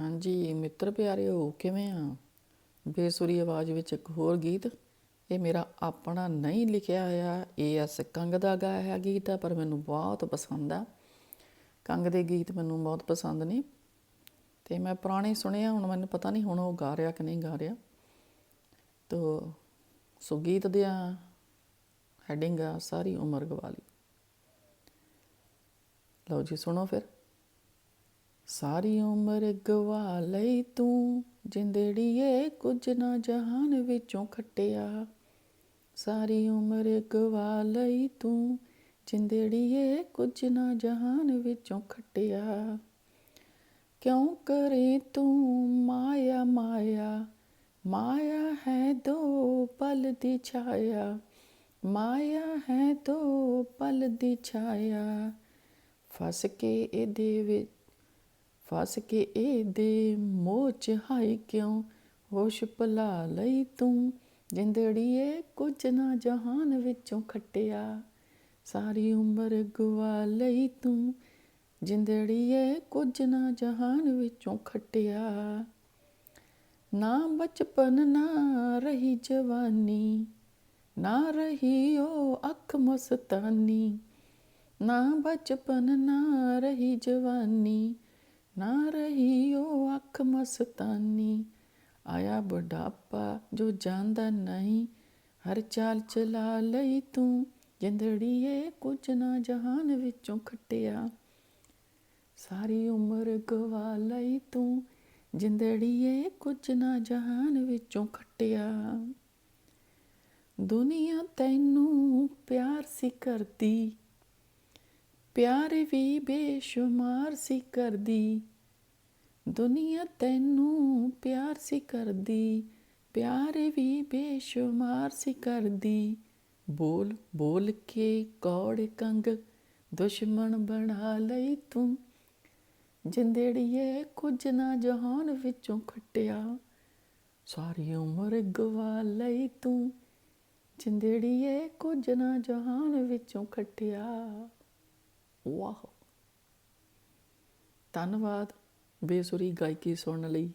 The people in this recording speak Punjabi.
ਹਾਂਜੀ, ਮਿੱਤਰ ਪਿਆਰਿਓ ਕਿਵੇਂ ਆ? ਬੇਸੁਰੀ ਆਵਾਜ਼ ਵਿੱਚ ਇੱਕ ਹੋਰ ਗੀਤ। ਇਹ ਮੇਰਾ ਆਪਣਾ ਨਹੀਂ ਲਿਖਿਆ ਹੋਇਆ, ਇਹ ਐਸ ਕੰਗ ਦਾ ਗਾਇਆ ਹੋਇਆ ਗੀਤ ਹੈ ਪਰ ਮੈਨੂੰ ਬਹੁਤ ਪਸੰਦ ਆ। ਕੰਗ ਦੇ ਗੀਤ ਮੈਨੂੰ ਬਹੁਤ ਪਸੰਦ ਨੇ। ਤੇ ਮੈਂ ਪੁਰਾਣੇ ਸੁਣਿਆ, ਹੁਣ ਮੈਨੂੰ ਪਤਾ ਨਹੀਂ ਹੁਣ ਉਹ ਗਾ ਰਿਹਾ ਕਿ ਨਹੀਂ ਗਾ ਰਿਹਾ। ਤੋ ਸੋ ਗੀਤ ਦੀ ਹੈਡਿੰਗ ਆ ਸਾਰੀ ਉਮਰ ਗਵਾਲੀ। ਲਓ ਜੀ, ਸੁਣੋ ਫਿਰ। ਸਾਰੀ ਉਮਰ ਗਵਾ ਲਈ ਤੂੰ, ਜਿੰਦੜੀਏ ਕੁਝ ਨਾ ਜਹਾਨ ਵਿੱਚੋਂ ਖੱਟਿਆ। ਸਾਰੀ ਉਮਰ ਗਵਾ ਲਈ ਤੂੰ, ਜਿੰਦੜੀਏ ਕੁਝ ਨਾ ਜਹਾਨ ਵਿੱਚੋਂ ਖੱਟਿਆ। ਕਿਉਂ ਕਰੇ ਤੂੰ ਮਾਇਆ ਮਾਇਆ? ਮਾਇਆ ਹੈ ਦੋ ਪਲ ਦੀ ਛਾਇਆ। ਮਾਇਆ ਹੈ ਦੋ ਪਲ ਦੀ ਛਾਇਆ। ਫਸ ਕੇ ਇਹਦੇ ਵਿੱਚ ਫਸ ਕੇ ਇਹਦੇ ਮੋਹ ਚ ਹਾਈ ਕਿਉਂ? ਹੋਸ਼ ਭਲਾ ਲਈ ਤੂੰ ਜਿੰਦੜੀਏ ਕੁਝ ਨਾ ਜਹਾਨ ਵਿੱਚੋਂ ਖੱਟਿਆ। ਸਾਰੀ ਉਮਰ ਗਵਾ ਲਈ ਤੂੰ ਜਿੰਦੜੀਏ ਕੁਝ ਨਾ ਜਹਾਨ ਵਿੱਚੋਂ ਖੱਟਿਆ। ਨਾ ਬਚਪਨ ਨਾ ਰਹੀ ਜਵਾਨੀ, ਨਾ ਰਹੀ ਉਹ ਅੱਖ ਮਸਤਾਨੀ, ਨਾ ਬਚਪਨ ਨਾ ਰਹੀ ਜਵਾਨੀ ਨਾ ਰਹੀ ਉਹ ਅੱਖ ਮਸਤਾਨੀ। ਆਇਆ ਬੁਢਾਪਾ ਜੋ ਜਾਂਦਾ ਨਹੀਂ, ਹਰ ਚਾਲ ਚਲਾ ਲਈ ਤੂੰ। ਜਿੰਦੜੀਏ ਕੁਝ ਨਾ ਜਹਾਨ ਵਿੱਚੋਂ ਖੱਟਿਆ। ਸਾਰੀ ਉਮਰ ਗਵਾ ਲਈ ਤੂੰ, ਜਿੰਦੜੀਏ ਕੁਝ ਨਾ ਜਹਾਨ ਵਿੱਚੋਂ ਖੱਟਿਆ। ਦੁਨੀਆ ਤੈਨੂੰ ਪਿਆਰ ਸੀ ਕਰਦੀ ਪਿਆਰ ਵੀ ਬੇਸ਼ੁਮਾਰ ਸੀ ਕਰਦੀ। ਦੁਨੀਆ ਤੈਨੂੰ ਪਿਆਰ ਸੀ ਕਰਦੀ, ਪਿਆਰ ਵੀ ਬੇਸ਼ੁਮਾਰ ਸੀ ਕਰਦੀ। ਬੋਲ ਬੋਲ ਕੇ ਕੌੜ ਕੰਗ ਦੁਸ਼ਮਣ ਬਣਾ ਲਈ ਤੂੰ। ਜਿੰਦੜੀਏ ਕੁਝ ਨਾ ਜਹਾਨ ਵਿੱਚੋਂ ਖੱਟਿਆ। ਸਾਰੀ ਉਮਰ ਗਵਾ ਲਈ ਤੂੰ। ਜਿੰਦੜੀਏ ਕੁਝ ਨਾ ਜਹਾਨ ਵਿੱਚੋਂ ਖੱਟਿਆ। ਵਾਹ। ਧੰਨਵਾਦ। ਬੇਸੁਰੀ ਗਾਇਕੀ ਸੁਣਨ ਲਈ।